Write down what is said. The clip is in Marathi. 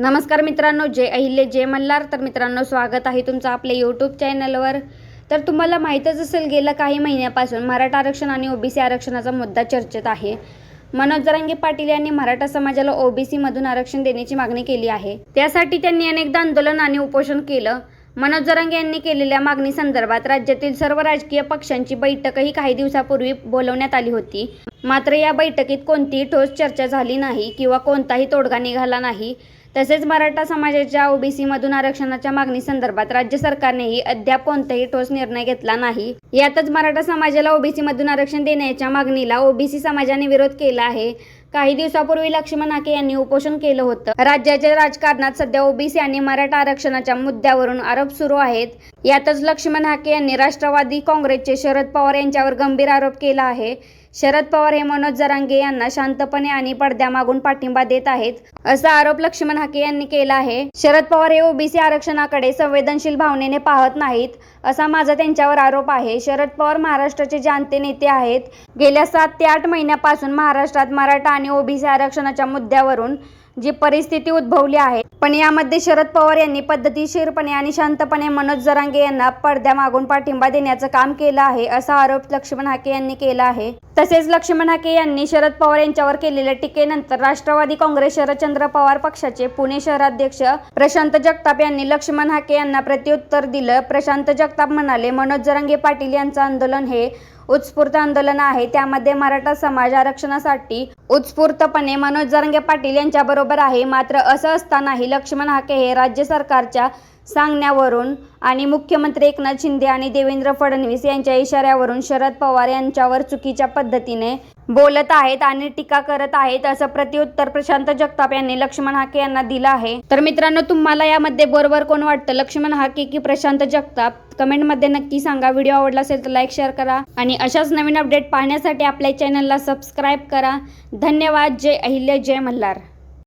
नमस्कार मित्रांनो जय अहिल्य जय मल्हार. तर मित्रांनो स्वागत आहे तुमचं आपल्या यूट्यूब चॅनलवर तर तुम्हाला माहीतच असेल गेल्या काही महिन्यापासून मराठा आरक्षण आणि ओबीसी आरक्षणाचा मुद्दा चर्चेत आहे. मनोज जरांगे पाटील यांनी मराठा समाजाला ओबीसीमधून आरक्षण देण्याची मागणी केली आहे. त्यासाठी त्यांनी अनेकदा आंदोलन आणि उपोषण केलं. मनोज जरांगे यांनी केलेल्या मागणी संदर्भात राज्यातील सर्व राजकीय पक्षांची बैठकही काही दिवसापूर्वी बोलवण्यात आली होती. मात्र या बैठकीत कोणतीही ठोस चर्चा झाली नाही किंवा कोणताही तोडगा निघाला नाही. तसेच मराठा समाजाच्या ओबीसी मधून आरक्षणाच्या मागणी संदर्भात राज्य सरकारनेही अद्याप कोणताही ठोस निर्णय घेतला नाही. यातच मराठा समाजाला ओबीसी मधून आरक्षण देण्याच्या मागणीला ओबीसी समाजाने विरोध केला आहे. काही दिवसापूर्वी लक्ष्मण हाके यांनी उपोषण केलं होतं. राज्याच्या राजकारणात सध्या ओबीसी आणि मराठा आरक्षणाच्या मुद्द्यावरून आरोप सुरू आहेत. यातच लक्ष्मण हाके यांनी राष्ट्रवादी काँग्रेसचे शरद पवार यांच्यावर गंभीर आरोप केला आहे. शरद पवार हे मनोज जरांगे यांना शांतपणे आणि पडद्यामागून पाठिंबा देत आहेत असा आरोप लक्ष्मण हाके यांनी केला आहे. शरद पवार हे ओबीसी आरक्षणाकडे संवेदनशील भावनेने पाहत नाहीत असा माझा त्यांच्यावर आरोप आहे. शरद पवार महाराष्ट्राचे जाणते नेते आहेत. गेल्या सात ते आठ महिन्यापासून महाराष्ट्रात मराठा आणि ओबीसी आरक्षणाच्या मुद्द्यावरून जी परिस्थिती उद्भवली आहे. पण यामध्ये शरद पवार यांनी पद्धतीशीरपणे आणि शांतपणे मनोज जरांगे यांना पडद्या मागून पाठिंबा देण्याचं काम केलं आहे असा आरोप लक्ष्मण हाके यांनी केला आहे. तसेच लक्ष्मण हाके यांनी शरद पवार यांच्यावर केलेल्या टीकेनंतर राष्ट्रवादी काँग्रेस शरदचंद्र पवार पक्षाचे पुणे शहराध्यक्ष प्रशांत जगताप यांनी लक्ष्मण हाके यांना प्रत्युत्तर दिलं. प्रशांत जगताप म्हणाले मनोज जरांगे पाटील यांचं आंदोलन हे उत्स्फूर्त आंदोलन आहे. त्यामध्ये मराठा समाज आरक्षणासाठी उत्स्फूर्तपणे मनोज जरंगे पाटील यांच्या बरोबर आहे. मात्र असं असतानाही लक्ष्मण हाके हे राज्य सरकारच्या सांगण्यावरून आणि मुख्यमंत्री एकनाथ शिंदे आणि देवेंद्र फडणवीस यांच्या इशाऱ्यावरून शरद पवार यांच्यावर चुकीच्या पद्धतीने बोलत आहेत आणि टीका करत आहेत असं प्रत्युत्तर प्रशांत जगताप यांनी लक्ष्मण हाके यांना दिलं आहे. तर मित्रांनो तुम्हाला यामध्ये बरोबर कोण वाटतं? लक्ष्मण हाके की प्रशांत जगताप? कमेंटमध्ये नक्की सांगा. व्हिडिओ आवडला असेल तर लाईक शेअर करा. आणि अशाच नवीन अपडेट पाहण्यासाठी आपल्या चॅनलला सबस्क्राईब करा. धन्यवाद. जय अहिल्य. जय मल्हार.